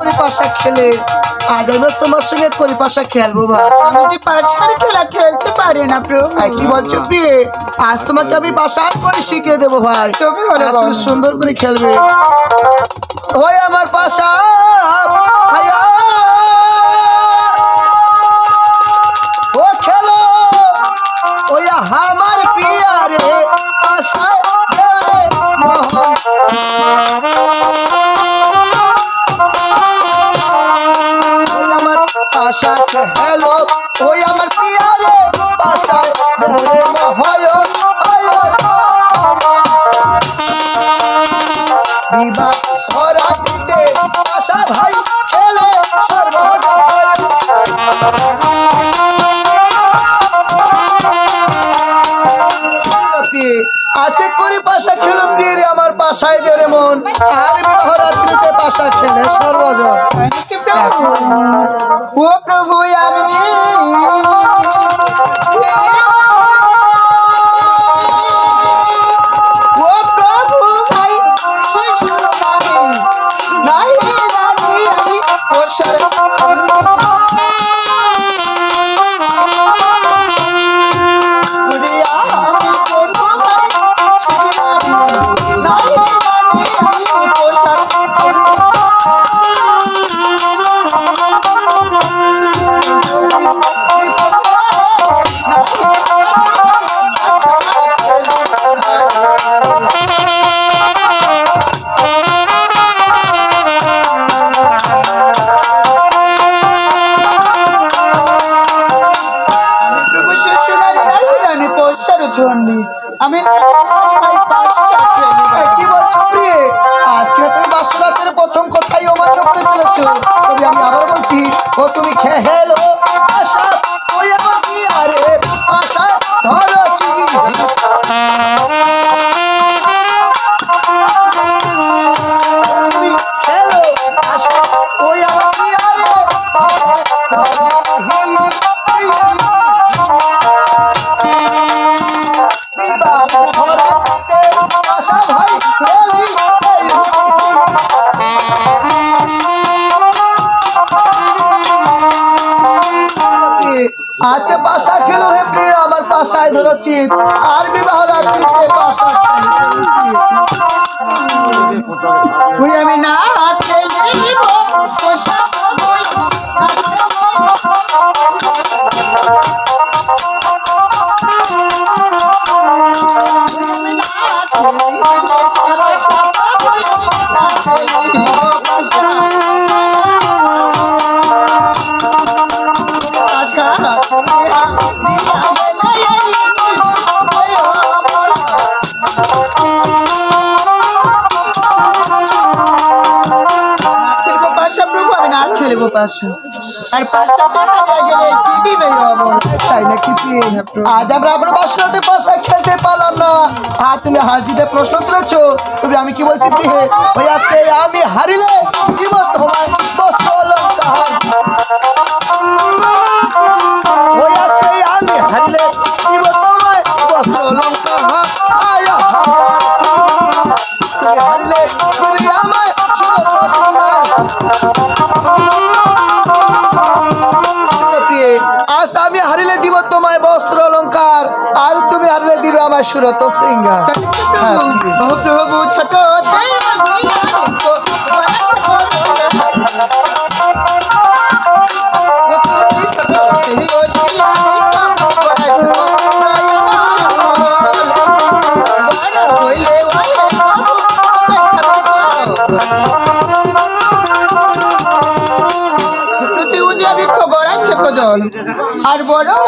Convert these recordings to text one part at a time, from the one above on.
পাশা খেলে আজ আমি তোমার সঙ্গে করি পাশা খেলব ভাই আমি যে পাশার খেলা খেলতে পারি না প্রভু। আই, কি বলছো প্রিয়ে? আজ তোমাকে আমি পাশার করে শিখিয়ে দেবো ভাই। তবে হলো তুমি সুন্দর করে খেলবে। ওই আমার পাশা হায়া। পাশা খেলো প্রিয় আমার পাশায় দে মন। আর মহারাত্রিতে পাশা খেলে সর্বজন। ও প্রভু, আমি ও আচ্ছা বাসা খেলো হে প্রিয়, আমার পাশায় চিত। আর বিবাহ রাত্রিতে বাসা আমি না খেলিব আর গেলে কি দিবে আজ আমরা আপনার বাসরাতে পাশা খেলতে পারলাম না। আর তুমি হাজিতে প্রশ্ন তুলেছো। তবে আমি কি বলছি প্রিয় ওই আজকে আমি হারিলে দিব তোমার বস্ত্র সুরত সিংহা। হ্যাঁ, ছোট আর বড়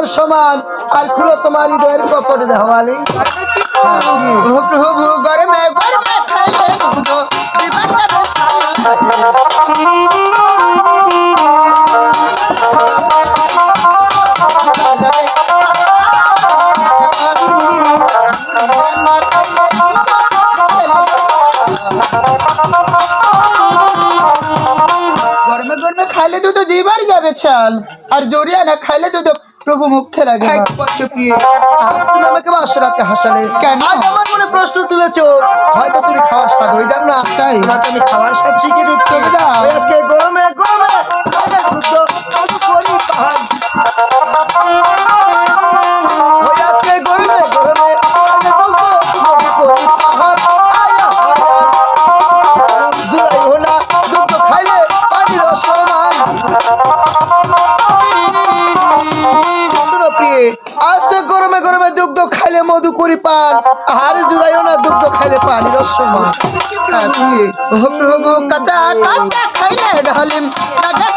পর্বতের সমান আর খুলো তোমার হৃদয়ের কপটে দেওয়ালি। গরমে গরমে খাইলে দুধ জিবার যাবে চাল আর জড়িয়া না খাইলে দুধ প্রভু মুখে লাগে এক বছর প্রিয়ে আজ তুমি আমাকে বাসরাতে হাসালে। কেন? আজ আমার মনে প্রশ্ন তুলেছো। হয়তো তুমি খাওয়ার স্বাদ হয়ে যান না। তাই? তোমাকে আমি খাওয়ার স্বাদ শিখে দিচ্ছি। আজকে গরমে খাইলে মধু করি পান। আর জুড়াইও না দুগ্ধ খাইলে পানি। প্রভু কাঁচা কাঁচা খাইলে ঢালিম কাঁচা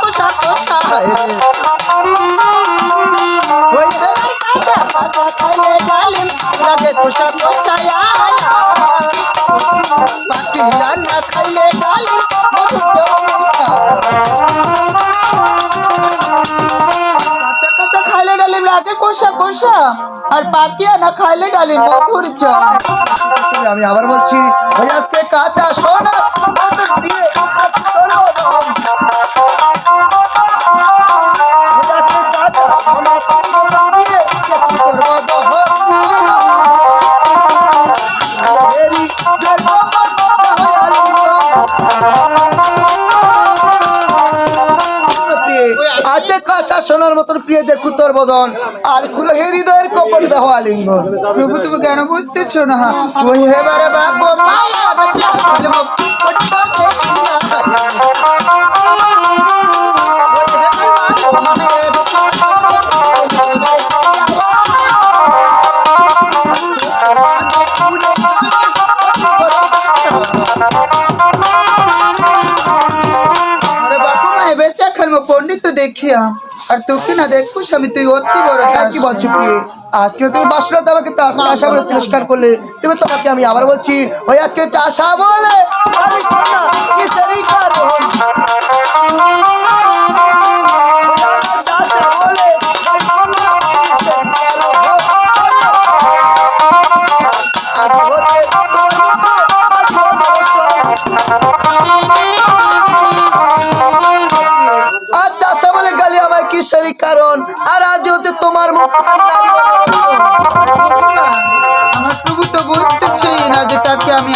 খাইলে মধু চৌকা লাগে কোষা কোষা। আর পাতিয়া না খাইলে ডালিম মধুর চা। আমি আবার বলছি, ওই আজকে কাঁচা সোনা সোনার মতন প্রিয় দেখু তোর বদন। আর খুলে হৃদয়ের কপট দেহ আলিঙ্গন। প্রভু, তুমি কেন বুঝতেছো না? ওই হেবারে বাপু পণ্ডিত দেখিয়া। আর তোকে না দেখুস আমি তুই অতি বড় কি বলছো প্রিয়ে আজকে তুমি বাসরাতে আমাকে চাষা বলে তিরস্কার করলে। তুমি তোমাকে আমি আবার বলছি, ওই আজকে চাষা বলে।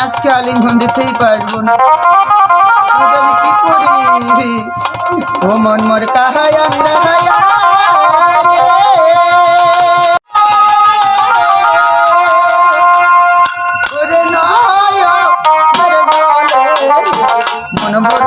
আজকে আলিঙ্গন দিতেই পারব না। আমি কি করি? ও মন মর কাহায়া মন মর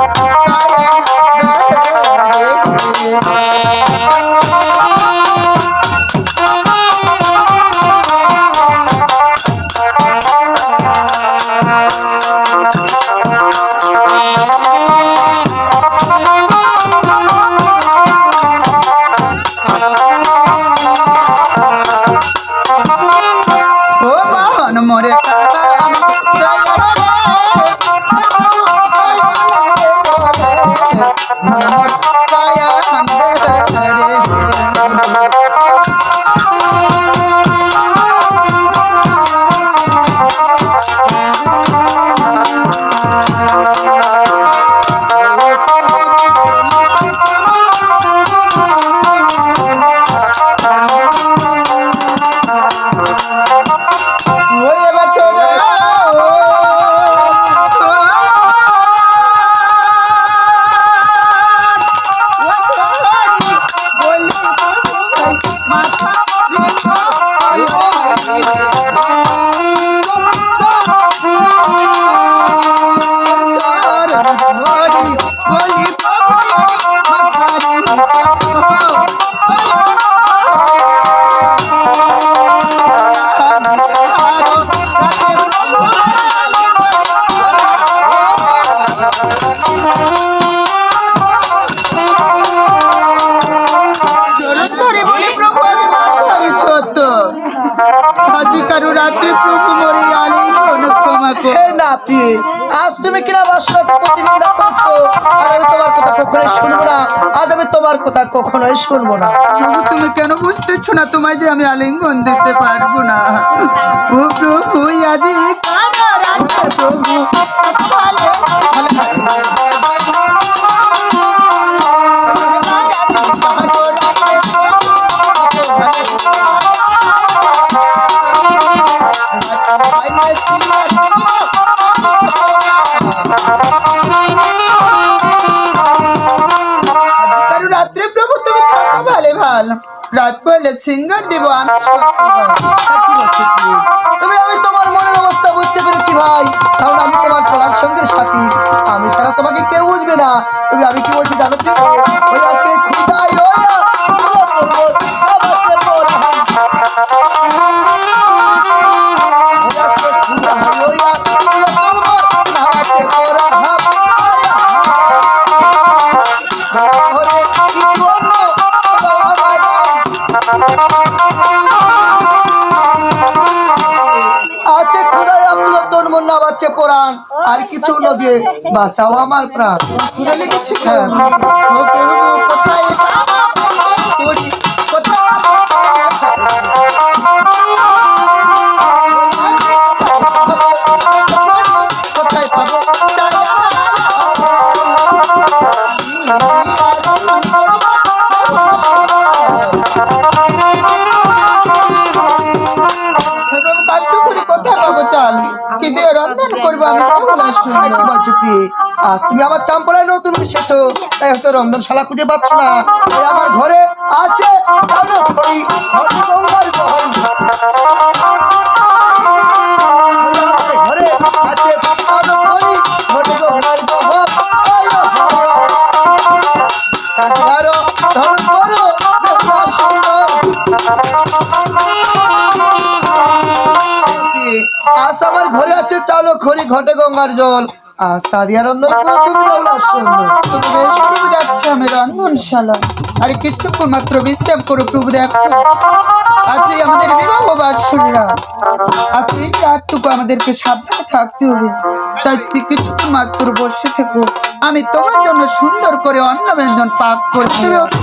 আজি কারু রাত্রি প্রভু মরে আলিঙ্গন ক্ষমা কর। হে না আজ তুমি কিনা বাসরাতে প্রতিনিন্দা করেছ কখনোই শুনব না। আজ আমি তোমার কথা কখনোই শুনব না। প্রভু তুমি কেন বুঝতেছো না তোমায় যে আমি আলিঙ্গন দিতে পারব না? ও প্রভু আজি প্রভু? রাত সিঙ্গার দিব, আমি? তবে আমি তোমার মনের অবস্থা বুঝতে পেরেছি ভাই। কারণ আমি তোমার চলার সঙ্গে সাথী। আমি ছাড়া তোমাকে কেউ বুঝবে না। তবে আমি কি বলছি জানো না বাচ্চে পড়ান আর কিছু হলো দিয়ে বাঁচাও আমার প্রাণ। ক্ষুধা লিখেছি হ্যাঁ। কোথায়? কোথায়? আজ তুমি আমার চাম্পলায় নতুন এসেছ। তাই হয়তো রন্ধনশালা খুঁজে পাচ্ছ না। আমার ঘরে আছে ঘরে আছে। আজ আমার ঘরে আছে চালো খড়ি ঘটে গঙ্গার জল। করে, তুমি প্রভু যাচ্ছে রন্ধনশালা কিছুক্ষণ মাত্র বিশ্রাম করো প্রভু আজই আমাদের বিবাহ এই আমাদেরকে সাবধানে থাকতে হবে। তাই কিছুক্ষণ মাত্র বসে থেকো, আমি তোমার জন্য সুন্দর করে অন্ন ব্যঞ্জন পাক তুমি অতি